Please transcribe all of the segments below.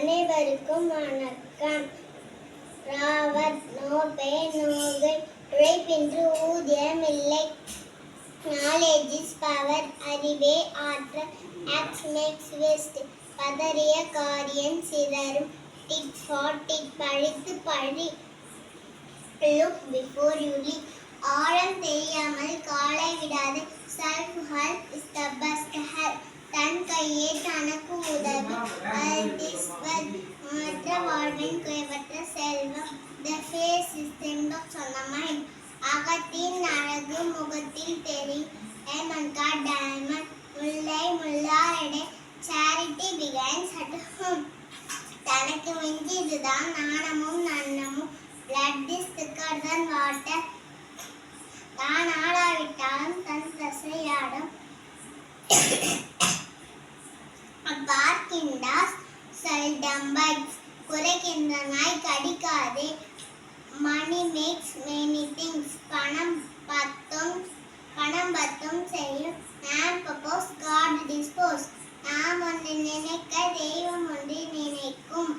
அனைவருக்கும் வணக்கம். ராவத் நோபே நோகை உழைப்பின்றி ஊதியம் இல்லை நாலேஜ் இஸ் பவர் அறிவே ஆற்றல். ஆக்ஸ் மேக்ஸ் வெஸ்ட் பதறிய காரியம் சிதறும். டிக் ஃபார் டிக் பழித்து பழி. லுக் பிஃபோர் யூ லீக் வாழ்வின் குறைவற்ற செல்வம் த ஃபேஸ் இஸ் தின்பக் சொன்ன மைண்ட் அகத்தின் அழகு முகத்தில் தெரியும். ஏமன்கா டைமண்ட் முல்லை முல்லாரடை சேரிட்டி பிகைன்ஸ் அட் ஹோம் தனக்கு மிஞ்சியதுதான் நாணமும் நன்னமும். பிளட் இஸ் திக்கர் தன் வாட்டர் தான் ஆளாவிட்டாலும் தன் தசையாடும். பார்க்கின்றாஸ் செல்டம் பைட்ஸ் குறைக்கின்ற நாய் கடிக்காதே மணி மேக்ஸ் மெனி திங்ஸ் பணம் பத்தும் பணம் பத்தும் செய்யும். நான் பப்போஸ் காட் டிஸ்போஸ் நாம் ஒன்று நினைக்க தெய்வம் ஒன்று நினைக்கும்.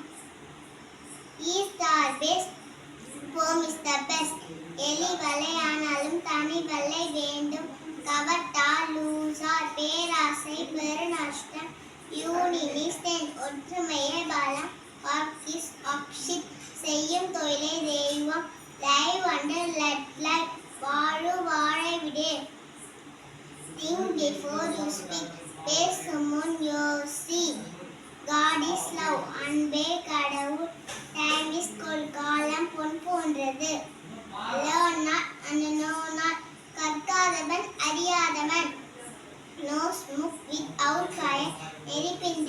East or west home is the best எலி வலை ஆனாலும் தனி வலை வேண்டும். கவட்டா லூசார் பேராசை பெருநஷ்டம் யூனிலிஸ்டன் ஒற்றுமையே பலம். ஆர்கிஸ் ஆக்ஷித் செய்யும் தொழிலே தெய்வம் லைவ் அண்டர் லெட் லைஃப் வாழு வாழை விடே. திங்க் பிஃபோர் யூ ஸ்பீக் பேசும் முன் யோசி. காட் இஸ் லவ் அன்பே கடவுள். டைம் இஸ் கோல் காலம் பொன் போன்றது. Learn not and know not கற்காதவன் அறியாதவன். No smoke without fire எரிப்பின்றி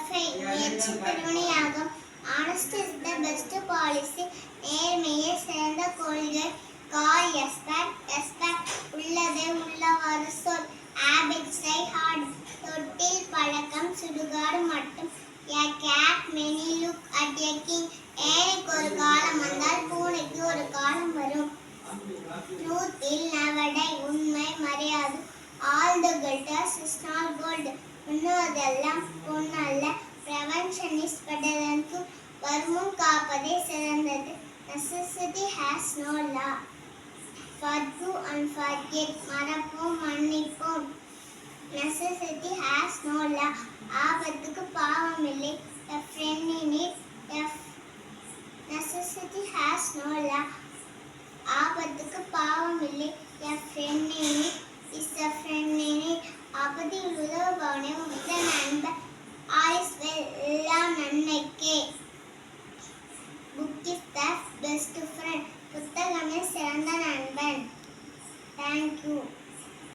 ஃபெயில் முயற்சி திருவினையாகும் honest is the best policy நேர்மையே சிறந்த கொள்கை கால் எஸ்பெக்ட் எஸ்பெக்ட் உள்ளதை உள்ளவாறு சொல் ஹேபிட்ஸ் ஹார்ட் தொட்டில் பழக்கம் சுடுகாடு மட்டும் A cat many look at a king ஏனைக்கு ஒரு காலம் வந்தால் பூனைக்கு ஒரு காலம் வரும் ட்ரூத்தில் நவடை உண்மை மறையாது all the glitters is not gold உண்ணுவதெல்லாம் பொன் அல்ல பிரவென்ஷனிஸ் படரன்கு காப்பதே சிறந்தது necessity has no law forgive and forget மறப்போம் மன்னிப்போம் நெசசிட்டி ஹேஸ் நோ ஆபத்துக்கு பாவம் இல்லை எ ஃப்ரெண்ட் இன் எஃப் நெசசிட்டி ஹேஸ் நோ ஆபத்துக்கு பாவம் இல்லை ஃப்ரெண்ட் த பெஸ்ட்